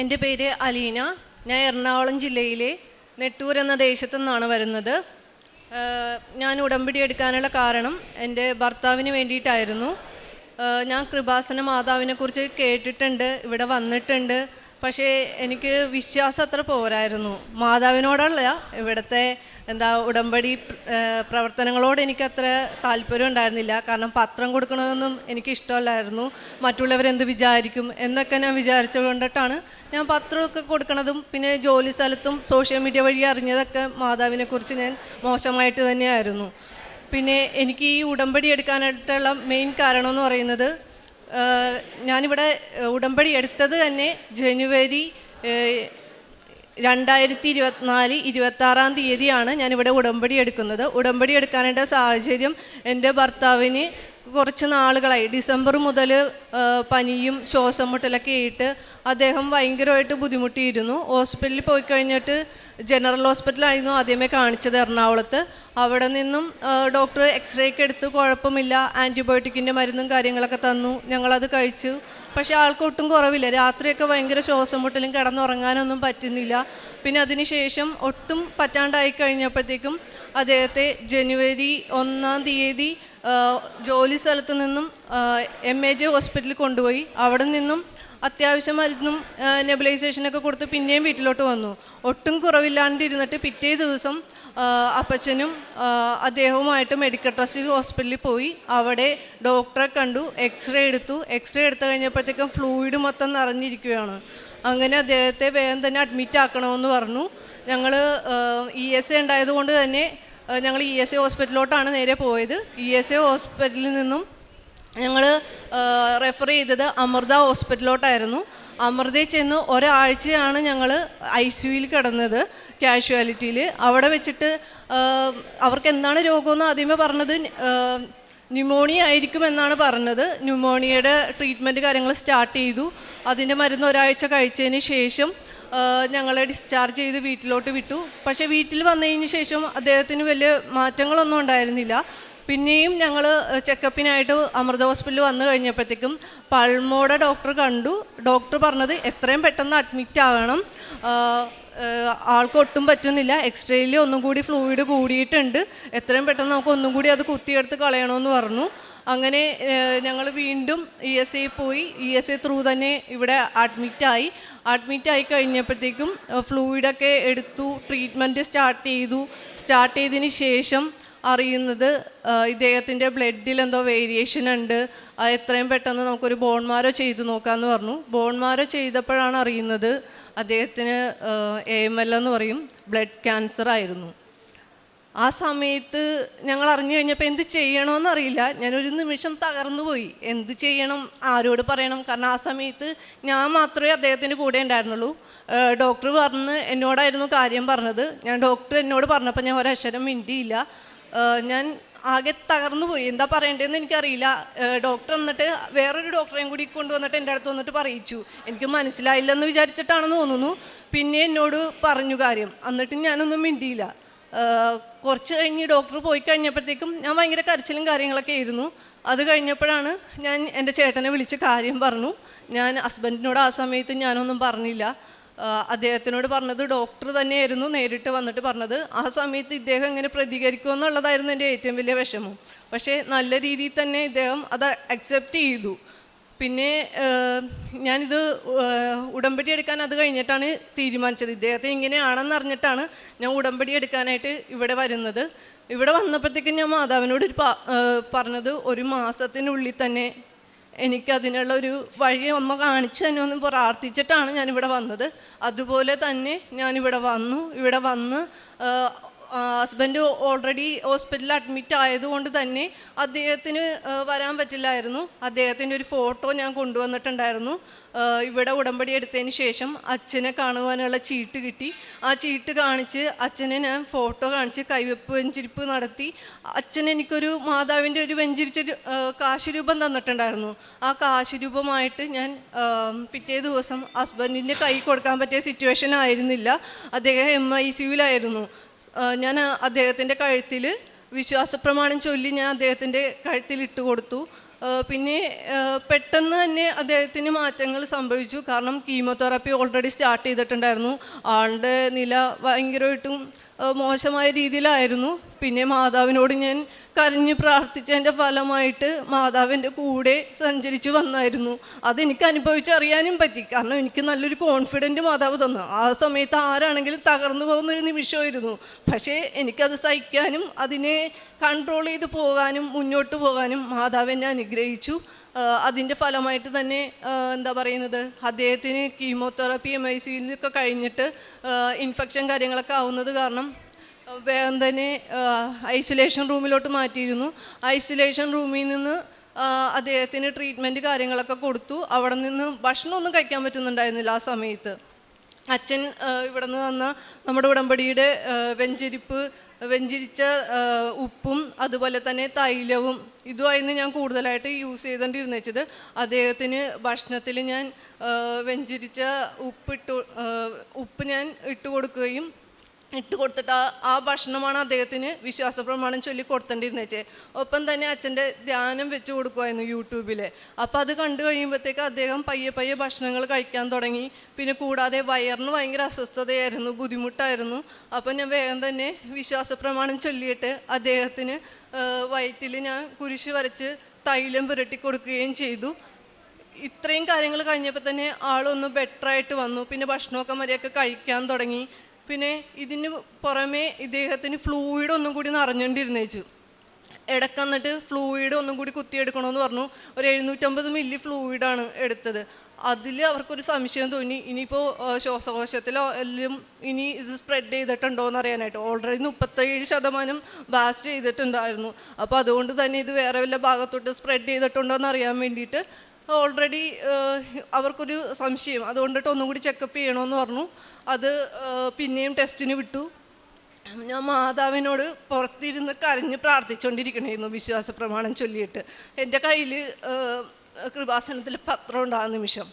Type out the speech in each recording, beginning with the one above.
എന്റെ പേര് അലീന. ഞാൻ എറണാകുളം ജില്ലയിലെ നെട്ടൂർ എന്ന ദേശത്തു നിന്നാണ് വരുന്നത്. ഞാൻ ഉടമ്പടി എടുക്കാനുള്ള കാരണം എന്റെ ഭർത്താവിന് വേണ്ടിയിട്ടായിരുന്നു. ഞാൻ കൃപാസന മാതാവിനെ കുറിച്ച് കേട്ടിട്ടുണ്ട് ഇവിടെ വന്നിട്ടുണ്ട്. പക്ഷേ എനിക്ക് വിശ്വാസം അത്ര പോരായിരുന്നു. മാതാവിനോടല്ല ഇവിടുത്തെ എന്താ ഉടമ്പടി പ്രവർത്തനങ്ങളോട് എനിക്ക് അത്ര താല്പര്യം ഉണ്ടായിരുന്നില്ല. കാരണം പത്രം കൊടുക്കണമെന്നും എനിക്ക് ഇഷ്ടമല്ലായിരുന്നു മറ്റുള്ളവർ മറ്റുള്ളവരെന്ത് വിചാരിക്കും എന്നൊക്കെ ഞാൻ വിചാരിച്ചുകൊണ്ടിട്ടാണ് ഞാൻ പത്രമൊക്കെ കൊടുക്കണതും പിന്നെ ജോലി സ്ഥലത്തും സോഷ്യൽ മീഡിയ വഴി അറിഞ്ഞതൊക്കെ മാതാവിനെ കുറിച്ച് ഞാൻ മോശമായിട്ട് തന്നെയായിരുന്നു. പിന്നെ എനിക്ക് ഈ ഉടമ്പടി എടുക്കാനായിട്ടുള്ള മെയിൻ കാരണം എന്ന് പറയുന്നത് ഞാനിവിടെ ഉടമ്പടി എടുത്തത് തന്നെ ജനുവരി രണ്ടായിരത്തി ഇരുപത്തിനാല് ഇരുപത്തി ആറാം തീയതിയാണ് ഞാനിവിടെ ഉടമ്പടി എടുക്കുന്നത്. ഉടമ്പടി എടുക്കാനുള്ള സാഹചര്യം എന്റെ ഭർത്താവിന് കുറച്ച് നാളുകളായി. ഡിസംബർ മുതൽ പനിയും ശ്വാസം മുട്ടലൊക്കെ ആയിട്ട് അദ്ദേഹം ഭയങ്കരമായിട്ട് ബുദ്ധിമുട്ടിയിരുന്നു. ഹോസ്പിറ്റലിൽ പോയി കഴിഞ്ഞിട്ട് ജനറൽ ഹോസ്പിറ്റലായിരുന്നു ആദ്യമേ കാണിച്ചത് എറണാകുളത്ത്. അവിടെ നിന്നും ഡോക്ടർ എക്സ്റേ ഒക്കെ എടുത്ത് കുഴപ്പമില്ല ആന്റിബയോട്ടിക്കിന്റെ മരുന്നും കാര്യങ്ങളൊക്കെ തന്നു. ഞങ്ങളത് കഴിച്ചു. പക്ഷേ ആൾക്ക് ഒട്ടും കുറവില്ല. രാത്രിയൊക്കെ ഭയങ്കര ശ്വാസം മുട്ടലും കിടന്നുറങ്ങാനൊന്നും പറ്റുന്നില്ല. പിന്നെ അതിനുശേഷം ഒട്ടും പറ്റാണ്ടായി കഴിഞ്ഞപ്പോഴത്തേക്കും അദ്ദേഹത്തെ ജനുവരി ഒന്നാം തീയതി ജോലി സ്ഥലത്ത് നിന്നും എം എ ജെ ഹോസ്പിറ്റലിൽ കൊണ്ടുപോയി. അവിടെ നിന്നും അത്യാവശ്യം മരുന്നും നെബിലൈസേഷനൊക്കെ കൊടുത്ത് പിന്നെയും വീട്ടിലോട്ട് വന്നു. ഒട്ടും കുറവില്ലാണ്ടിരുന്നിട്ട് പിറ്റേ ദിവസം അപ്പച്ചനും അദ്ദേഹവുമായിട്ട് മെഡിക്കൽ ട്രസ്റ്റ് ഹോസ്പിറ്റലിൽ പോയി. അവിടെ ഡോക്ടറെ കണ്ടു എക്സ്റേ എടുത്തു. എക്സ്റേ എടുത്തു കഴിഞ്ഞപ്പോഴത്തേക്കും ഫ്ലൂയിഡ് മൊത്തം നിറഞ്ഞിരിക്കുകയാണ്. അങ്ങനെ അദ്ദേഹത്തെ വേഗം തന്നെ അഡ്മിറ്റ് ആക്കണമെന്ന് പറഞ്ഞു. ഞങ്ങൾ ഇ എസ് എ ഉണ്ടായതുകൊണ്ട് തന്നെ ഞങ്ങൾ ഇ എസ് എ ഹോസ്പിറ്റലിലോട്ടാണ് നേരെ പോയത്. ഇ എസ് എ ഹോസ്പിറ്റലിൽ നിന്നും ഞങ്ങൾ റെഫർ ചെയ്തത് അമൃത ഹോസ്പിറ്റലിലോട്ടായിരുന്നു. അമൃതയിൽ ചെന്ന് ഒരാഴ്ചയാണ് ഞങ്ങൾ ഐ സിയുയിൽ കിടന്നത് കാഷ്വാലിറ്റിയിൽ അവിടെ വെച്ചിട്ട് അവർക്ക് എന്താണ് രോഗമെന്ന് ആദ്യമേ പറഞ്ഞത് ന്യൂമോണിയ ആയിരിക്കും എന്നാണ് പറഞ്ഞത്. ന്യൂമോണിയയുടെ ട്രീറ്റ്മെന്റ് കാര്യങ്ങൾ സ്റ്റാർട്ട് ചെയ്തു. അതിന്റെ മരുന്ന് ഒരാഴ്ച കഴിച്ചതിന് ശേഷം ഞങ്ങളെ ഡിസ്ചാർജ് ചെയ്ത് വീട്ടിലോട്ട് വിട്ടു. പക്ഷേ വീട്ടിൽ വന്നതിന് ശേഷം അദ്ദേഹത്തിന് വലിയ മാറ്റങ്ങളൊന്നും ഉണ്ടായിരുന്നില്ല. പിന്നെയും ഞങ്ങൾ ചെക്കപ്പിനായിട്ട് അമൃത ഹോസ്പിറ്റലിൽ വന്നു കഴിഞ്ഞപ്പോഴത്തേക്കും പൾമോടെ ഡോക്ടർ കണ്ടു. ഡോക്ടർ പറഞ്ഞത് എത്രയും പെട്ടെന്ന് അഡ്മിറ്റ് ആകണം. ആൾക്കൊട്ടും പറ്റുന്നില്ല. എക്സ്റേയിൽ ഒന്നും കൂടി ഫ്ലൂയിഡ് കൂടിയിട്ടുണ്ട്. എത്രയും പെട്ടെന്ന് നമുക്ക് ഒന്നും കൂടി അത് കുത്തിയെടുത്ത് കളയണമെന്ന് പറഞ്ഞു. അങ്ങനെ ഞങ്ങൾ വീണ്ടും ഇ എസ് ഐ പോയി. ഇ എസ് ഐ ത്രൂ തന്നെ ഇവിടെ അഡ്മിറ്റായി അഡ്മിറ്റ് ആയി കഴിഞ്ഞപ്പോഴത്തേക്കും ഫ്ലൂയിഡൊക്കെ എടുത്തു. ട്രീറ്റ്മെന്റ് സ്റ്റാർട്ട് ചെയ്തു. സ്റ്റാർട്ട് ചെയ്തതിന് ശേഷം അറിയുന്നത് ഇദ്ദേഹത്തിന്റെ ബ്ലഡിൽ എന്തോ വേരിയേഷൻ ഉണ്ട്. അത് എത്രയും പെട്ടെന്ന് നമുക്കൊരു ബോൺമാരോ ചെയ്തു നോക്കാമെന്ന് പറഞ്ഞു. ബോൺമാരോ ചെയ്തപ്പോഴാണ് അറിയുന്നത് അദ്ദേഹത്തിന് എ എം എൽ എന്ന് പറയും ബ്ലഡ് ക്യാൻസർ ആയിരുന്നു. ആ സമയത്ത് ഞങ്ങൾ അറിഞ്ഞു കഴിഞ്ഞപ്പോൾ എന്ത് ചെയ്യണമെന്നറിയില്ല ഞാനൊരു നിമിഷം തകർന്നു പോയി. എന്ത് ചെയ്യണം ആരോട് പറയണം? കാരണം ആ സമയത്ത് ഞാൻ മാത്രമേ അദ്ദേഹത്തിന്റെ കൂടെ ഉണ്ടായിരുന്നുള്ളൂ. ഡോക്ടർ പറഞ്ഞ് എന്നോടായിരുന്നു കാര്യം പറഞ്ഞത്. ഞാൻ ഡോക്ടർ എന്നോട് പറഞ്ഞപ്പോൾ ഞാൻ ഒരക്ഷരം മിണ്ടിയില്ല. ഞാൻ ആകെ തകർന്നു പോയി. എന്താ പറയേണ്ടതെന്ന് എനിക്കറിയില്ല. ഡോക്ടർ എന്നിട്ട് വേറൊരു ഡോക്ടറെയും കൂടി കൊണ്ടുവന്നിട്ട് എന്റെ അടുത്ത് വന്നിട്ട് പറയിച്ചു. എനിക്ക് മനസ്സിലായില്ലെന്ന് വിചാരിച്ചിട്ടാണെന്ന് തോന്നുന്നു. പിന്നെ എന്നോട് പറഞ്ഞു കാര്യം. എന്നിട്ട് ഞാനൊന്നും മിണ്ടിയില്ല. കുറച്ച് കഴിഞ്ഞ് ഡോക്ടർ പോയി കഴിഞ്ഞപ്പോഴത്തേക്കും ഞാൻ ഭയങ്കര കരച്ചിലും കാര്യങ്ങളൊക്കെ ആയിരുന്നു. അത് കഴിഞ്ഞപ്പോഴാണ് ഞാൻ എന്റെ ചേട്ടനെ വിളിച്ച് കാര്യം പറഞ്ഞു. ഞാൻ ഹസ്ബൻഡിനോട് ആ സമയത്ത് ഞാനൊന്നും പറഞ്ഞില്ല. അദ്ദേഹത്തിനോട് പറഞ്ഞത് ഡോക്ടർ തന്നെയായിരുന്നു നേരിട്ട് വന്നിട്ട് പറഞ്ഞത്. ആ സമയത്ത് ഇദ്ദേഹം ഇങ്ങനെ പ്രതികരിക്കുമോ എന്നുള്ളതായിരുന്നു എന്റെ ഏറ്റവും വലിയ വിഷമം. പക്ഷേ നല്ല രീതിയിൽ തന്നെ ഇദ്ദേഹം അത് അക്സെപ്റ്റ് ചെയ്തു. പിന്നെ ഞാനിത് ഉടമ്പടി എടുക്കാൻ അത് കഴിഞ്ഞിട്ടാണ് തീരുമാനിച്ചത്. ഇദ്ദേഹത്തെ ഇങ്ങനെയാണെന്ന് അറിഞ്ഞിട്ടാണ് ഞാൻ ഉടമ്പടി എടുക്കാനായിട്ട് ഇവിടെ വരുന്നത്. ഇവിടെ വന്നപ്പോഴത്തേക്കും ഞാൻ മാതാവിനോട് ഒരു പറഞ്ഞത് ഒരു മാസത്തിനുള്ളിൽ തന്നെ എനിക്കതിനുള്ള ഒരു വഴി അമ്മ കാണിച്ചു തന്നെ ഒന്ന് പ്രാർത്ഥിച്ചിട്ടാണ് ഞാനിവിടെ വന്നത്. അതുപോലെ തന്നെ ഞാനിവിടെ വന്നു ഇവിടെ വന്ന് ഹസ്ബൻഡ് ഓൾറെഡി ഹോസ്പിറ്റലിൽ അഡ്മിറ്റ് ആയതുകൊണ്ട് തന്നെ അദ്ദേഹത്തിന് വരാൻ പറ്റില്ലായിരുന്നു. അദ്ദേഹത്തിന്റെ ഒരു ഫോട്ടോ ഞാൻ കൊണ്ടുവന്നിട്ടുണ്ടായിരുന്നു. ഇവിടെ ഉടമ്പടി എടുത്തതിന് ശേഷം അച്ഛനെ കാണുവാനുള്ള ചീട്ട് കിട്ടി. ആ ചീട്ട് കാണിച്ച് അച്ഛനെ ഞാൻ ഫോട്ടോ കാണിച്ച് കൈവെപ്പ് വെഞ്ചിരിപ്പ് നടത്തി. അച്ഛൻ എനിക്കൊരു മാതാവിന്റെ ഒരു വെഞ്ചിരിച്ചൊരു ആ, കാശ് രൂപം തന്നിട്ടുണ്ടായിരുന്നു. ആ കാശ് രൂപമായിട്ട് ഞാൻ പിറ്റേ ദിവസം ഹസ്ബൻഡിന്റെ കൈ കൊടുക്കാൻ പറ്റിയ സിറ്റുവേഷൻ ആയിരുന്നില്ല. അദ്ദേഹം എം ഐ സിയുലായിരുന്നു ഞാൻ അദ്ദേഹത്തിന്റെ കഴുത്തിൽ വിശ്വാസപ്രമാണം ചൊല്ലി ഞാൻ അദ്ദേഹത്തിന്റെ കഴുത്തിൽ ഇട്ട് കൊടുത്തു. പിന്നെ പെട്ടെന്ന് തന്നെ അദ്ദേഹത്തിന് മാറ്റങ്ങൾ സംഭവിച്ചു. കാരണം കീമോതെറാപ്പി ഓൾറെഡി സ്റ്റാർട്ട് ചെയ്തിട്ടുണ്ടായിരുന്നു. ആളുടെ നില ഭയങ്കരമായിട്ടും മോശമായ രീതിയിലായിരുന്നു. പിന്നെ മാതാവിനോട് ഞാൻ കരഞ്ഞ് പ്രാർത്ഥിച്ചതിന്റെ ഫലമായിട്ട് മാതാവിന്റെ കൂടെ സഞ്ചരിച്ച് വന്നായിരുന്നു. അതെനിക്ക് അനുഭവിച്ചറിയാനും പറ്റി. കാരണം എനിക്ക് നല്ലൊരു കോൺഫിഡന്റ് മാതാവ് തന്നു. ആ സമയത്ത് ആരാണെങ്കിലും തകർന്നു പോകുന്നൊരു നിമിഷമായിരുന്നു. പക്ഷേ എനിക്കത് സഹിക്കാനും അതിനെ കൺട്രോൾ ചെയ്ത് പോകാനും മുന്നോട്ട് പോകാനും മാതാവ് എന്നെ അനുഗ്രഹിച്ചു. അതിന്റെ ഫലമായിട്ട് തന്നെ എന്താ പറയുന്നത് അദ്ദേഹത്തിന് കീമോതെറാപ്പി എം ഐ സിയിലൊക്കെ കഴിഞ്ഞിട്ട് ഇൻഫെക്ഷൻ കാര്യങ്ങളൊക്കെ ആവുന്നത് കാരണം വേഗം തന്നെ ഐസൊലേഷൻ റൂമിലോട്ട് മാറ്റിയിരുന്നു. ഐസൊലേഷൻ റൂമിൽ നിന്ന് അദ്ദേഹത്തിന് ട്രീറ്റ്മെന്റ് കാര്യങ്ങളൊക്കെ കൊടുത്തു. അവിടെ നിന്ന് ഭക്ഷണമൊന്നും കഴിക്കാൻ പറ്റുന്നുണ്ടായിരുന്നില്ല ആ സമയത്ത്. അച്ഛൻ ഇവിടെ നിന്ന് വന്ന നമ്മുടെ ഉടമ്പടിയുടെ വെഞ്ചരിപ്പ് വെഞ്ചരിച്ച ഉപ്പും അതുപോലെ തന്നെ തൈലവും ഇതുമായിരുന്നു ഞാൻ കൂടുതലായിട്ട് യൂസ് ചെയ്തുകൊണ്ടിരുന്നത് അദ്ദേഹത്തിന് ഭക്ഷണത്തിൽ ഞാൻ വെഞ്ചിരിച്ച ഉപ്പിട്ട് ഉപ്പ് ഞാൻ ഇട്ട് കൊടുക്കുകയും ഇട്ട് കൊടുത്തിട്ട് ആ ആ ഭക്ഷണമാണ് അദ്ദേഹത്തിന് വിശ്വാസ പ്രമാണം ചൊല്ലി കൊടുത്തേണ്ടിരുന്നത് ഒപ്പം തന്നെ അച്ഛന്റെ ധ്യാനം വെച്ച് കൊടുക്കുമായിരുന്നു യൂട്യൂബിൽ അപ്പോൾ അത് കണ്ടു കഴിയുമ്പോഴത്തേക്ക് അദ്ദേഹം പയ്യെ പയ്യെ ഭക്ഷണങ്ങൾ കഴിക്കാൻ തുടങ്ങി. പിന്നെ കൂടാതെ വയറിന് ഭയങ്കര അസ്വസ്ഥതയായിരുന്നു ബുദ്ധിമുട്ടായിരുന്നു. അപ്പം ഞാൻ വേഗം തന്നെ വിശ്വാസ പ്രമാണം ചൊല്ലിയിട്ട് അദ്ദേഹത്തിന് വയറ്റിൽ ഞാൻ കുരിശ് വരച്ച് തൈലം പുരട്ടി കൊടുക്കുകയും ചെയ്തു. ഇത്രയും കാര്യങ്ങൾ കഴിഞ്ഞപ്പോൾ തന്നെ ആളൊന്ന് ബെറ്ററായിട്ട് വന്നു. പിന്നെ ഭക്ഷണമൊക്കെ മര്യാദയ്ക്ക് കഴിക്കാൻ തുടങ്ങി. പിന്നെ ഇതിന് പുറമേ ഇദ്ദേഹത്തിന് ഫ്ലൂയിഡ് ഒന്നും കൂടി നിറഞ്ഞുകൊണ്ടിരുന്നേച്ചു. ഇടയ്ക്ക് എന്നിട്ട് ഫ്ലൂയിഡ് ഒന്നും കൂടി കുത്തിയെടുക്കണമെന്ന് പറഞ്ഞു. ഒരു എഴുന്നൂറ്റമ്പത് മില്ലി ഫ്ലൂയിഡാണ് എടുത്തത്. അതിൽ അവർക്കൊരു സംശയം തോന്നി. ഇനിയിപ്പോൾ ശ്വാസകോശത്തിലോ എല്ലാം ഇനി ഇത് സ്പ്രെഡ് ചെയ്തിട്ടുണ്ടോ എന്ന് അറിയാനായിട്ട്. ഓൾറെഡി മുപ്പത്തേഴ് ശതമാനം ബാസ്റ്റ് ചെയ്തിട്ടുണ്ടായിരുന്നു. അപ്പോൾ അതുകൊണ്ട് തന്നെ ഇത് വേറെ വല്ല ഭാഗത്തോട്ട് സ്പ്രെഡ് ചെയ്തിട്ടുണ്ടോ എന്ന് അറിയാൻ വേണ്ടിയിട്ട് ഓൾറെഡി അവർക്കൊരു സംശയം. അതുകൊണ്ടിട്ട് ഒന്നും കൂടി ചെക്കപ്പ് ചെയ്യണമെന്ന് പറഞ്ഞു. അത് പിന്നെയും ടെസ്റ്റിന് വിട്ടു. ഞാൻ മാതാവിനോട് പുറത്തിരുന്ന് കരഞ്ഞ് പ്രാർത്ഥിച്ചുകൊണ്ടിരിക്കണമായിരുന്നു വിശ്വാസ പ്രമാണം ചൊല്ലിയിട്ട്. എന്റെ കയ്യിൽ കൃപാസനത്തിൽ പത്രം ഉണ്ടാകുന്ന നിമിഷം.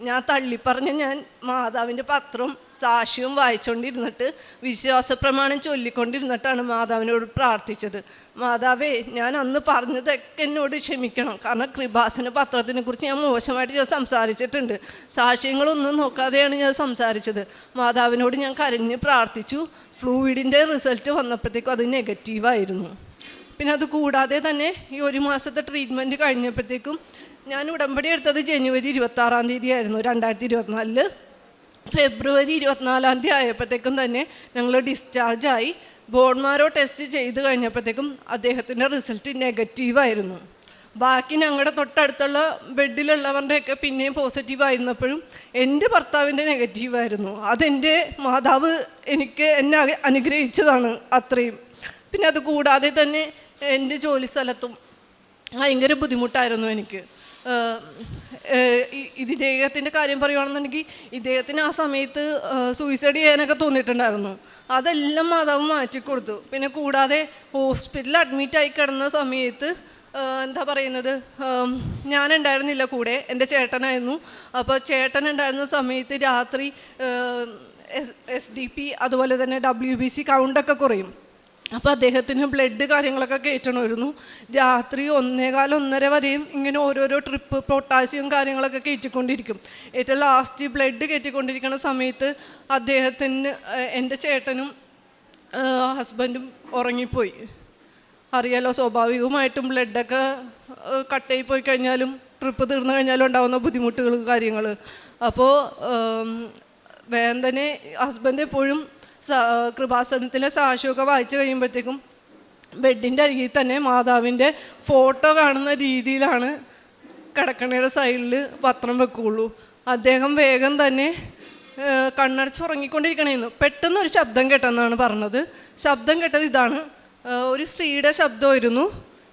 ഞാൻ തള്ളിപ്പറഞ്ഞ് ഞാൻ മാതാവിന്റെ പത്രവും സാക്ഷ്യവും വായിച്ചുകൊണ്ടിരുന്നിട്ട് വിശ്വാസ പ്രമാണം ചൊല്ലിക്കൊണ്ടിരുന്നിട്ടാണ് മാതാവിനോട് പ്രാർത്ഥിച്ചത്. മാതാവേ ഞാൻ അന്ന് പറഞ്ഞതൊക്കെ എന്നോട് ക്ഷമിക്കണം. കാരണം കൃപാസന പത്രത്തിനെ കുറിച്ച് ഞാൻ മോശമായിട്ട് ഞാൻ സംസാരിച്ചിട്ടുണ്ട്. സാക്ഷ്യങ്ങളൊന്നും നോക്കാതെയാണ് ഞാൻ സംസാരിച്ചത്. മാതാവിനോട് ഞാൻ കരഞ്ഞ് പ്രാർത്ഥിച്ചു. ഫ്ലൂയിഡിന്റെ റിസൾട്ട് വന്നപ്പോഴത്തേക്കും അത് നെഗറ്റീവായിരുന്നു. പിന്നെ അത് കൂടാതെ തന്നെ ഈ ഒരു മാസത്തെ ട്രീറ്റ്മെന്റ് കഴിഞ്ഞപ്പോഴത്തേക്കും ഞാൻ ഉടമ്പടി എടുത്തത് ജനുവരി ഇരുപത്താറാം തീയതി ആയിരുന്നു രണ്ടായിരത്തി ഇരുപത്തിനാലിൽ ഫെബ്രുവരി ഇരുപത്തിനാലാം തീയതി ആയപ്പോഴത്തേക്കും തന്നെ ഞങ്ങൾ ഡിസ്ചാർജായി ബോൺമാരോ ടെസ്റ്റ് ചെയ്ത് കഴിഞ്ഞപ്പോഴത്തേക്കും അദ്ദേഹത്തിന്റെ റിസൾട്ട് നെഗറ്റീവായിരുന്നു ബാക്കി ഞങ്ങളുടെ തൊട്ടടുത്തുള്ള ബെഡിലുള്ളവരുടെയൊക്കെ പിന്നെയും പോസിറ്റീവ് ആയിരുന്നപ്പോഴും എന്റെ ഭർത്താവിന്റെ നെഗറ്റീവായിരുന്നു അതെന്റെ മാതാവ് എനിക്ക് എന്നെ അനുഗ്രഹിച്ചതാണ് അത്രയും. പിന്നെ അത് കൂടാതെ തന്നെ എന്റെ ജോലി സ്ഥലത്തും ഭയങ്കര ബുദ്ധിമുട്ടായിരുന്നു എനിക്ക്. ഇദ്ദേഹത്തിന്റെ കാര്യം പറയുകയാണെന്നുണ്ടെങ്കിൽ ഇദ്ദേഹത്തിന് ആ സമയത്ത് സൂയിസൈഡ് ചെയ്യാനൊക്കെ തോന്നിയിട്ടുണ്ടായിരുന്നു. അതെല്ലാം മാതാവ് മാറ്റിക്കൊടുത്തു. പിന്നെ കൂടാതെ ഹോസ്പിറ്റലിൽ അഡ്മിറ്റായി കിടന്ന സമയത്ത് എന്താ പറയുന്നത് ഞാനുണ്ടായിരുന്നില്ല കൂടെ എന്റെ ചേട്ടനായിരുന്നു. അപ്പോൾ ചേട്ടൻ ഉണ്ടായിരുന്ന സമയത്ത് രാത്രി എസ് ഡി പി അതുപോലെ തന്നെ ഡബ്ല്യു ബി സി കൗണ്ടൊക്കെ കുറയും. അപ്പോൾ അദ്ദേഹത്തിന് ബ്ലഡ് കാര്യങ്ങളൊക്കെ കയറ്റണമായിരുന്നു രാത്രി ഒന്നേകാൽ ഒന്നര വരെയും ഇങ്ങനെ ഓരോരോ ട്രിപ്പ് പൊട്ടാസ്യം കാര്യങ്ങളൊക്കെ കയറ്റിക്കൊണ്ടിരിക്കും ഏറ്റവും ലാസ്റ്റ് ബ്ലഡ് കയറ്റിക്കൊണ്ടിരിക്കുന്ന സമയത്ത് അദ്ദേഹത്തിന് എന്റെ ചേട്ടനും ഹസ്ബൻഡും ഉറങ്ങിപ്പോയി. അറിയാലോ സ്വാഭാവികമായിട്ടും ബ്ലഡൊക്കെ കട്ടായി പോയി കഴിഞ്ഞാലും ട്രിപ്പ് തീർന്നു കഴിഞ്ഞാലും ഉണ്ടാകുന്ന ബുദ്ധിമുട്ടുകൾ കാര്യങ്ങൾ അപ്പോൾ വേന്തനെ ഹസ്ബൻഡ് എപ്പോഴും കൃപാസനത്തിലെ സാക്ഷ്യമൊക്കെ വായിച്ചു കഴിയുമ്പോഴത്തേക്കും ബെഡിന്റെ അരികിൽ തന്നെ മാതാവിന്റെ ഫോട്ടോ കാണുന്ന രീതിയിലാണ് കിടക്കണയുടെ സൈഡിൽ പത്രം വെക്കുകയുള്ളൂ അദ്ദേഹം വേഗം തന്നെ കണ്ണടച്ച് ഉറങ്ങിക്കൊണ്ടിരിക്കണേന്ന്. പെട്ടെന്ന് ഒരു ശബ്ദം കേട്ടെന്നാണ് പറഞ്ഞത്. ശബ്ദം കേട്ടത് ഇതാണ്. ഒരു സ്ത്രീയുടെ ശബ്ദമായിരുന്നു.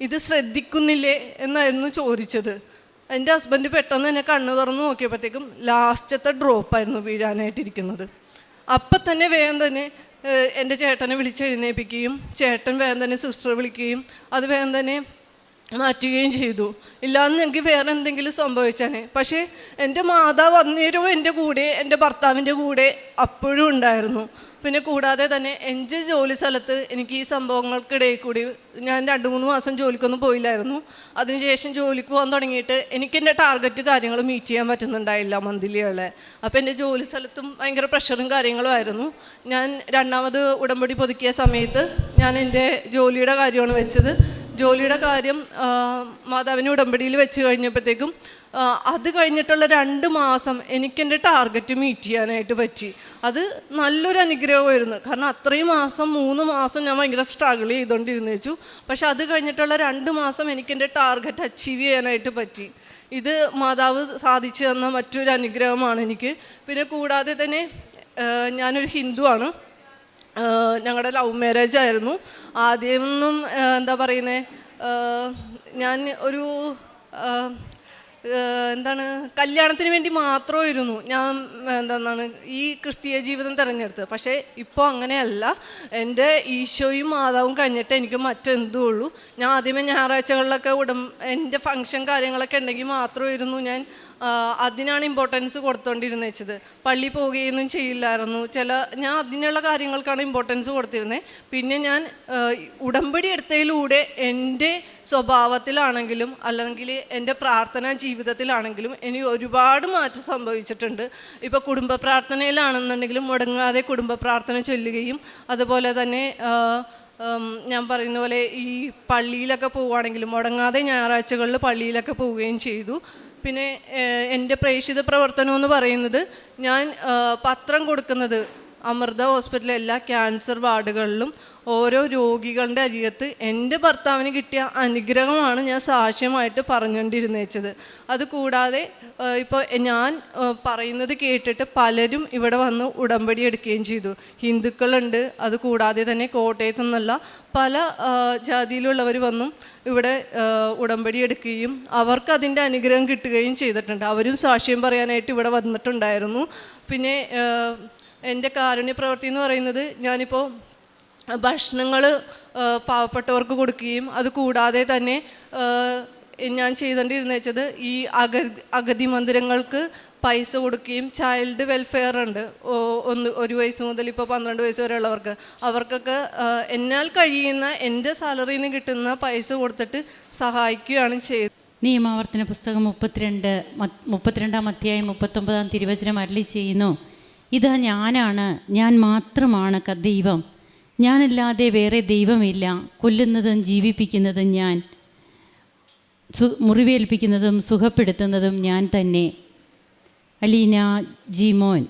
ഇത് ശ്രദ്ധിക്കുന്നില്ലേ എന്നായിരുന്നു ചോദിച്ചത്. എന്റെ ഹസ്ബൻഡ് പെട്ടെന്ന് തന്നെ കണ്ണ് തുറന്ന് നോക്കിയപ്പോഴത്തേക്കും ലാസ്റ്റത്തെ ഡ്രോപ്പായിരുന്നു വീഴാനായിട്ടിരിക്കുന്നത്. അപ്പം തന്നെ വേഗം തന്നെ എന്റെ ചേട്ടനെ വിളിച്ചെഴുന്നേൽപ്പിക്കുകയും ചേട്ടൻ വേഗം തന്നെ സിസ്റ്റർ വിളിക്കുകയും അത് വേഗം തന്നെ മാറ്റുകയും ചെയ്തു. ഇല്ലാന്ന് എനിക്ക് വേറെ എന്തെങ്കിലും സംഭവിച്ചാനെ. പക്ഷേ എന്റെ മാതാവ് അന്നേരവും എന്റെ കൂടെ എന്റെ ഭർത്താവിന്റെ കൂടെ അപ്പോഴും ഉണ്ടായിരുന്നു. പിന്നെ കൂടാതെ തന്നെ എന്റെ ജോലി സ്ഥലത്ത് എനിക്ക് ഈ സംഭവങ്ങൾക്കിടയിൽ കൂടി ഞാൻ രണ്ട് മൂന്ന് മാസം ജോലിക്കൊന്നും പോയില്ലായിരുന്നു. അതിനുശേഷം ജോലിക്ക് പോകാൻ തുടങ്ങിയിട്ട് എനിക്ക് എന്റെ ടാർഗറ്റ് കാര്യങ്ങൾ മീറ്റ് ചെയ്യാൻ പറ്റുന്നുണ്ടായില്ല മന്ത്ലികളെ അപ്പോൾ എന്റെ ജോലി സ്ഥലത്തും ഭയങ്കര പ്രഷറും കാര്യങ്ങളും ആയിരുന്നു. ഞാൻ രണ്ടാമത് ഉടമ്പടി പുതുക്കിയ സമയത്ത് ഞാൻ എന്റെ ജോലിയുടെ കാര്യമാണ് വെച്ചത്. ജോലിയുടെ കാര്യം മാതാവിനെ ഉടമ്പടിയിൽ വെച്ച് കഴിഞ്ഞപ്പോഴത്തേക്കും അത് കഴിഞ്ഞിട്ടുള്ള രണ്ട് മാസം എനിക്കെന്റെ ടാർഗറ്റ് മീറ്റ് ചെയ്യാനായിട്ട് പറ്റി. അത് നല്ലൊരു അനുഗ്രഹമായിരുന്നു. കാരണം അത്രയും മാസം മൂന്ന് മാസം ഞാൻ ഭയങ്കര സ്ട്രഗിൾ ചെയ്തുകൊണ്ടിരുന്നു വെച്ചു. പക്ഷെ അത് കഴിഞ്ഞിട്ടുള്ള രണ്ട് മാസം എനിക്കെന്റെ ടാർഗറ്റ് അച്ചീവ് ചെയ്യാനായിട്ട് പറ്റി. ഇത് മാതാവ് സാധിച്ചു തന്ന മറ്റൊരു അനുഗ്രഹമാണ് എനിക്ക്. പിന്നെ കൂടാതെ തന്നെ ഞാനൊരു ഹിന്ദുവാണ്. ഞങ്ങളുടെ ലവ് മാരേജ് ആയിരുന്നു. ആദ്യമൊന്നും എന്താ പറയുന്നത് ഞാൻ ഒരു എന്താണ് കല്യാണത്തിന് വേണ്ടി മാത്രമായിരുന്നു ഞാൻ എന്താണ് ഈ ക്രിസ്തീയ ജീവിതം തിരഞ്ഞെടുത്തത്. പക്ഷേ ഇപ്പോൾ അങ്ങനെയല്ല. എന്റെ ഈശോയും മാതാവും കഴിഞ്ഞിട്ട് എനിക്ക് മറ്റെന്തും ഉള്ളൂ. ഞാൻ ആദ്യമേ ഞായറാഴ്ചകളിലൊക്കെ ഉടം എന്റെ ഫങ്ഷൻ കാര്യങ്ങളൊക്കെ ഉണ്ടെങ്കിൽ മാത്രമായിരുന്നു ഞാൻ അതിനാണ് ഇമ്പോർട്ടൻസ് കൊടുത്തോണ്ടിരുന്നത് വെച്ചത്. പള്ളി പോവുകയൊന്നും ചെയ്യില്ലായിരുന്നു. ചില ഞാൻ അതിനുള്ള കാര്യങ്ങൾക്കാണ് ഇമ്പോർട്ടൻസ് കൊടുത്തിരുന്നത് പിന്നെ ഞാൻ ഉടമ്പടി എടുത്തതിലൂടെ എന്റെ സ്വഭാവത്തിലാണെങ്കിലും അല്ലെങ്കിൽ എന്റെ പ്രാർത്ഥനാ ജീവിതത്തിലാണെങ്കിലും എനിക്ക് ഒരുപാട് മാറ്റം സംഭവിച്ചിട്ടുണ്ട്. ഇപ്പോൾ കുടുംബ പ്രാർത്ഥനയിലാണെന്നുണ്ടെങ്കിലും മുടങ്ങാതെ കുടുംബ പ്രാർത്ഥന ചൊല്ലുകയും അതുപോലെ തന്നെ ഞാൻ പറയുന്ന പോലെ ഈ പള്ളിയിലൊക്കെ പോവുകയാണെങ്കിലും മുടങ്ങാതെ ഞായറാഴ്ചകളിൽ പള്ളിയിലൊക്കെ പോവുകയും ചെയ്തു. പിന്നെ എന്റെ പ്രേക്ഷിത പ്രവർത്തനം എന്ന് പറയുന്നത് ഞാൻ പത്രം കൊടുക്കുന്നത് അമൃത ഹോസ്പിറ്റലിലെ എല്ലാ ക്യാൻസർ വാർഡുകളിലും ഓരോ രോഗികളുടെ അരികത്ത് എന്റെ ഭർത്താവിന് കിട്ടിയ അനുഗ്രഹമാണ് ഞാൻ സാക്ഷ്യമായിട്ട് പറഞ്ഞുകൊണ്ടിരുന്നേച്ചത്. അതുകൂടാതെ ഇപ്പോൾ ഞാൻ പറയുന്നത് കേട്ടിട്ട് പലരും ഇവിടെ വന്ന് ഉടമ്പടി എടുക്കുകയും ചെയ്തു. ഹിന്ദുക്കളുണ്ട് അതുകൂടാതെ തന്നെ കോട്ടയത്തു നിന്നുള്ള പല ജാതിയിലുള്ളവർ വന്നും ഇവിടെ ഉടമ്പടി എടുക്കുകയും അവർക്ക് അതിന്റെ അനുഗ്രഹം കിട്ടുകയും ചെയ്തിട്ടുണ്ട്. അവരും സാക്ഷ്യം പറയാനായിട്ട് ഇവിടെ വന്നിട്ടുണ്ടായിരുന്നു. പിന്നെ എന്റെ കാരുണ്യ പ്രവൃത്തി എന്ന് പറയുന്നത് ഞാനിപ്പോൾ ഭക്ഷണങ്ങൾ പാവപ്പെട്ടവർക്ക് കൊടുക്കുകയും അത് കൂടാതെ തന്നെ ഞാൻ ചെയ്തുകൊണ്ടിരുന്ന വെച്ചത് ഈ അഗ അഗതി മന്ദിരങ്ങൾക്ക് പൈസ കൊടുക്കുകയും ചൈൽഡ് വെൽഫെയർ ഉണ്ട്. ഒന്ന് ഒരു വയസ്സ് മുതൽ ഇപ്പോൾ പന്ത്രണ്ട് വയസ്സ് വരെ ഉള്ളവർക്ക് അവർക്കൊക്കെ എന്നാൽ കഴിയുന്ന എന്റെ സാലറിയിൽ നിന്ന് കിട്ടുന്ന പൈസ കൊടുത്തിട്ട് സഹായിക്കുകയാണ് ചെയ്തത്. നിയമാവർത്തന പുസ്തകം മുപ്പത്തിരണ്ട് മുപ്പത്തിരണ്ടാം അധ്യായം മുപ്പത്തൊമ്പതാം തിരുവചനം അരളി ചെയ്യുന്നു. ഇതാ ഞാനാണ് ഞാൻ മാത്രമാണ് ദൈവം ഞാനല്ലാതെ വേറെ ദൈവമില്ല. കൊല്ലുന്നതും ജീവിപ്പിക്കുന്നതും ഞാൻ. സു മുറിവേൽപ്പിക്കുന്നതും സുഖപ്പെടുത്തുന്നതും ഞാൻ തന്നെ. അലീന ജിമോൻ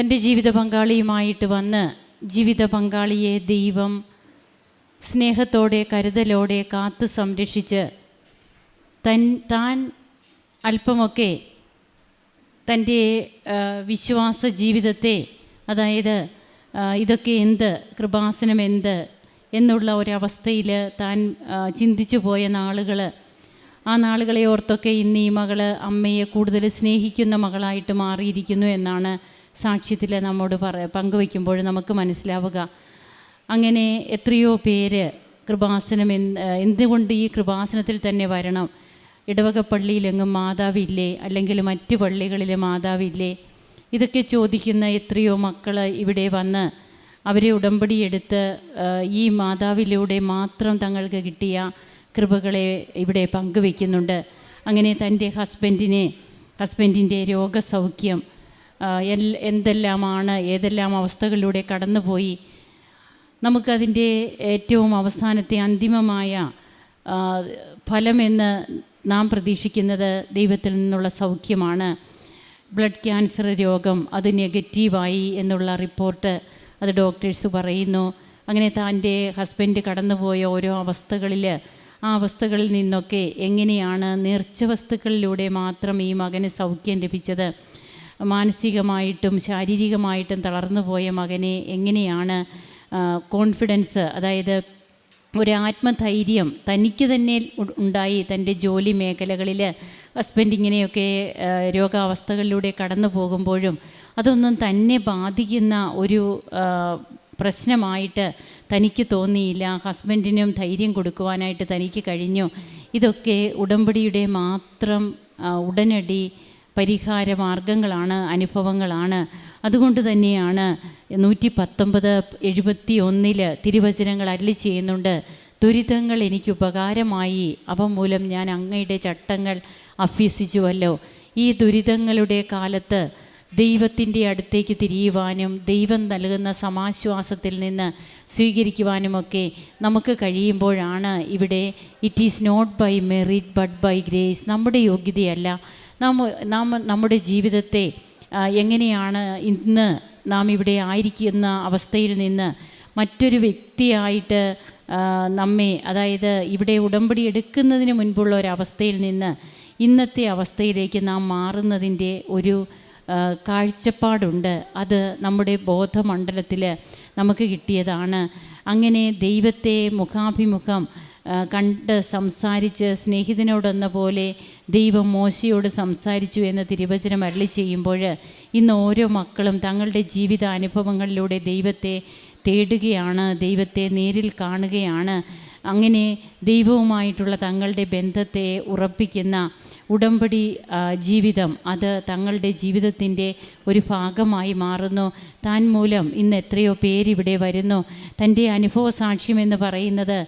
തന്റെ ജീവിത പങ്കാളിയുമായിട്ട് വന്ന് ജീവിത പങ്കാളിയെ ദൈവം സ്നേഹത്തോടെ കരുതലോടെ കാത്തു സംരക്ഷിച്ച് തൻ താൻ അല്പമൊക്കെ തന്റെ വിശ്വാസ ജീവിതത്തെ അതായത് ഇതൊക്കെ എന്ത്? കൃപാസനം എന്ത്? എന്നുള്ള ഒരവസ്ഥയിൽ താൻ ചിന്തിച്ചു പോയ നാളുകൾ ആ നാളുകളെ ഓർത്തൊക്കെ ഇന്ന് ഈ മകൾ അമ്മയെ കൂടുതൽ സ്നേഹിക്കുന്ന മകളായിട്ട് മാറിയിരിക്കുന്നു എന്നാണ് സാക്ഷ്യത്തിൽ നമ്മോട് പറ പങ്കുവയ്ക്കുമ്പോൾ നമുക്ക് മനസ്സിലാവുക. അങ്ങനെ എത്രയോ പേര് കൃപാസനം എന്ത് എന്തുകൊണ്ട് ഈ കൃപാസനത്തിൽ തന്നെ വരണം? ഇടവക പള്ളിയിലെങ്ങും മാതാവില്ലേ? അല്ലെങ്കിൽ മറ്റ് പള്ളികളിലെ മാതാവില്ലേ? ഇതൊക്കെ ചോദിക്കുന്ന എത്രയോ മക്കൾ ഇവിടെ വന്ന് അവരെ ഉടമ്പടിയെടുത്ത് എടുത്ത് ഈ മാതാവിലൂടെ മാത്രം തങ്ങൾക്ക് കിട്ടിയ കൃപകളെ ഇവിടെ പങ്കുവെക്കുന്നുണ്ട്. അങ്ങനെ തന്റെ ഹസ്ബൻഡിനെ ഹസ്ബൻഡിന്റെ രോഗസൗഖ്യം എൽ- എന്തെല്ലാമാണ് ഏതെല്ലാം അവസ്ഥകളിലൂടെ കടന്നുപോയി നമുക്കതിന്റെ ഏറ്റവും അവസാനത്തെ അന്തിമമായ ഫലമെന്ന് നാം പ്രതീക്ഷിക്കുന്നത് ദൈവത്തിൽ നിന്നുള്ള സൗഖ്യമാണ്. ബ്ലഡ് ക്യാൻസർ രോഗം അത് നെഗറ്റീവായി എന്നുള്ള റിപ്പോർട്ട് അത് ഡോക്ടേഴ്സ് പറയുന്നു. അങ്ങനെ തന്റെ ഹസ്ബൻഡ് കടന്നുപോയ ഓരോ അവസ്ഥകളിൽ ആ അവസ്ഥകളിൽ നിന്നൊക്കെ എങ്ങനെയാണ് നേർച്ച വസ്തുക്കളിലൂടെ മാത്രം ഈ മകന് സൗഖ്യം ലഭിച്ചത്? മാനസികമായിട്ടും ശാരീരികമായിട്ടും തളർന്നു പോയ മകനെ എങ്ങനെയാണ് കോൺഫിഡൻസ് അതായത് ഒരു ആത്മധൈര്യം തനിക്ക് തന്നെ ഉണ്ടായി തന്റെ ജോലി മേഖലകളിൽ ഹസ്ബൻഡ് ഇങ്ങനെയൊക്കെ രോഗാവസ്ഥകളിലൂടെ കടന്നു പോകുമ്പോഴും അതൊന്നും തന്നെ ബാധിക്കുന്ന ഒരു പ്രശ്നമായിട്ട് തനിക്ക് തോന്നിയില്ല. ഹസ്ബൻഡിനും ധൈര്യം കൊടുക്കുവാനായിട്ട് തനിക്ക് കഴിഞ്ഞു. ഇതൊക്കെ ഉടമ്പടിയുടെ മാത്രം ഉടനടി പരിഹാര മാർഗങ്ങളാണ് അനുഭവങ്ങളാണ്. അതുകൊണ്ട് തന്നെയാണ് നൂറ്റി പത്തൊമ്പത് എഴുപത്തി ഒന്നിൽ തിരുവചനങ്ങൾ അരളി ചെയ്യുന്നുണ്ട്. ദുരിതങ്ങൾ എനിക്ക് ഉപകാരമായി. അവ മൂലം ഞാൻ അങ്ങയുടെ ചട്ടങ്ങൾ അഭ്യസിച്ചുവല്ലോ. ഈ ദുരിതങ്ങളുടെ കാലത്ത് ദൈവത്തിന്റെ അടുത്തേക്ക് തിരിയുവാനും ദൈവം നൽകുന്ന സമാശ്വാസത്തിൽ നിന്ന് സ്വീകരിക്കുവാനുമൊക്കെ നമുക്ക് കഴിയുമ്പോഴാണ് ഇവിടെ it is not by merit but by grace നമ്മുടെ യോഗ്യതയല്ല. നാം നാം നമ്മുടെ ജീവിതത്തെ എങ്ങനെയാണ് ഇന്ന് നാം ഇവിടെ ആയിരിക്കുന്ന അവസ്ഥയിൽ നിന്ന് മറ്റൊരു വ്യക്തിയായിട്ട് നമ്മെ അതായത് ഇവിടെ ഉടമ്പടി എടുക്കുന്നതിന് മുൻപുള്ള ഒരവസ്ഥയിൽ നിന്ന് ഇന്നത്തെ അവസ്ഥയിലേക്ക് നാം മാറുന്നതിന്റെ ഒരു കാഴ്ചപ്പാടുണ്ട്. അത് നമ്മുടെ ബോധമണ്ഡലത്തിൽ നമുക്ക് കിട്ടിയതാണ്. അങ്ങനെ ദൈവത്തെ മുഖാഭിമുഖം കണ്ട് സംസാരിച്ച് സ്നേഹിതനോടെന്ന പോലെ ദൈവം മോശയോട് സംസാരിച്ചു എന്ന തിരുവചനം അരളി ചെയ്യുമ്പോൾ ഇന്ന് ഓരോ മക്കളും തങ്ങളുടെ ജീവിതാനുഭവങ്ങളിലൂടെ ദൈവത്തെ തേടുകയാണ് ദൈവത്തെ നേരിൽ കാണുകയാണ്. അങ്ങനെ ദൈവവുമായിട്ടുള്ള തങ്ങളുടെ ബന്ധത്തെ ഉറപ്പിക്കുന്ന ഉടമ്പടി ജീവിതം അത് തങ്ങളുടെ ജീവിതത്തിന്റെ ഒരു ഭാഗമായി മാറുന്നു. താൻ മൂലം ഇന്ന് എത്രയോ പേരിവിടെ വരുന്നു. തന്റെ അനുഭവ സാക്ഷ്യം എന്ന് പറയുന്നത്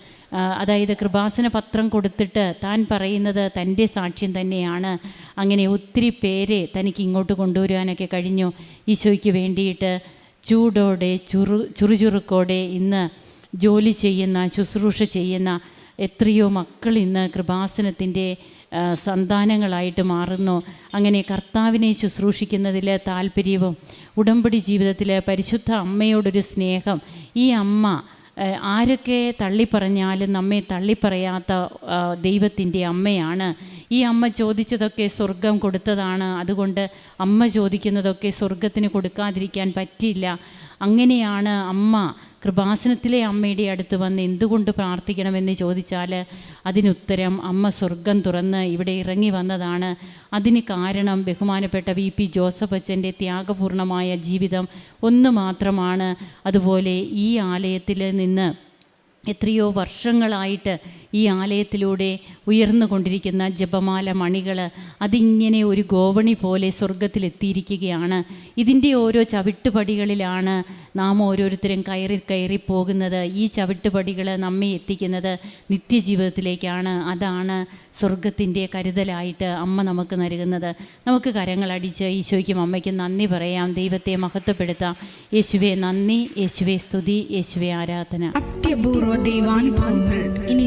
അതായത് കൃപാസന പത്രം കൊടുത്തിട്ട് താൻ പറയുന്നത് തന്റെ സാക്ഷ്യം തന്നെയാണ്. അങ്ങനെ ഒത്തിരി പേരെ തനിക്ക് ഇങ്ങോട്ട് കൊണ്ടുവരുവാനൊക്കെ കഴിഞ്ഞു. ഈശോയ്ക്ക് വേണ്ടിയിട്ട് ചൂടോടെ ചുറു ചുറുചുറുക്കോടെ ഇന്ന് ജോലി ചെയ്യുന്ന ശുശ്രൂഷ ചെയ്യുന്ന എത്രയോ മക്കൾ ഇന്ന് കൃപാസനത്തിന്റെ സന്താനങ്ങളായിട്ട് മാറുന്നു. അങ്ങനെ കർത്താവിനെ ശുശ്രൂഷിക്കുന്നതിൽ താല്പര്യവും ഉടമ്പടി ജീവിതത്തിൽ പരിശുദ്ധ അമ്മയോടൊരു സ്നേഹം. ഈ അമ്മ ആരൊക്കെ തള്ളിപ്പറഞ്ഞാലും നമ്മെ തള്ളിപ്പറയാത്ത ദൈവത്തിന്റെ അമ്മയാണ് ഈ അമ്മ ചോദിച്ചതൊക്കെ സ്വർഗം കൊടുത്തതാണ്. അതുകൊണ്ട് അമ്മ ചോദിക്കുന്നതൊക്കെ സ്വർഗത്തിന് കൊടുക്കാതിരിക്കാൻ പറ്റില്ല അങ്ങനെയാണ് അമ്മ കൃപാസനത്തിലെ അമ്മയുടെ അടുത്ത് വന്ന് എന്തുകൊണ്ട് പ്രാർത്ഥിക്കണമെന്ന് ചോദിച്ചാൽ അതിനുത്തരം അമ്മ സ്വർഗം തുറന്ന് ഇവിടെ ഇറങ്ങി വന്നതാണ്. അതിന് കാരണം ബഹുമാനപ്പെട്ട വി പി ജോസഫ് അച്ഛന്റെ ത്യാഗപൂർണമായ ജീവിതം ഒന്ന് മാത്രമാണ്. അതുപോലെ ഈ ആലയത്തിൽ നിന്ന് എത്രയോ വർഷങ്ങളായിട്ട് ഈ ആലയത്തിലൂടെ ഉയർന്നു കൊണ്ടിരിക്കുന്ന ജപമാല മണികൾ അതിങ്ങനെ ഒരു ഗോവണി പോലെ സ്വർഗത്തിലെത്തിയിരിക്കുകയാണ്. ഇതിന്റെ ഓരോ ചവിട്ടുപടികളിലാണ് നാം ഓരോരുത്തരും കയറി കയറി പോകുന്നത്. ഈ ചവിട്ടുപടികൾ നമ്മെ എത്തിക്കുന്നത് നിത്യജീവിതത്തിലേക്കാണ്. അതാണ് സ്വർഗത്തിന്റെ കരുതലായിട്ട് അമ്മ നമുക്ക് നൽകുന്നത്. നമുക്ക് കരങ്ങളടിച്ച് ഈശോയ്ക്കും അമ്മയ്ക്കും നന്ദി പറയാം. ദൈവത്തെ മഹത്വപ്പെടുത്താം. യേശുവെ നന്ദി. യേശുവെ സ്തുതി. യേശുവെ ആരാധന. അത്യപൂർവ ദൈവാനുഭവങ്ങൾ. ഇനി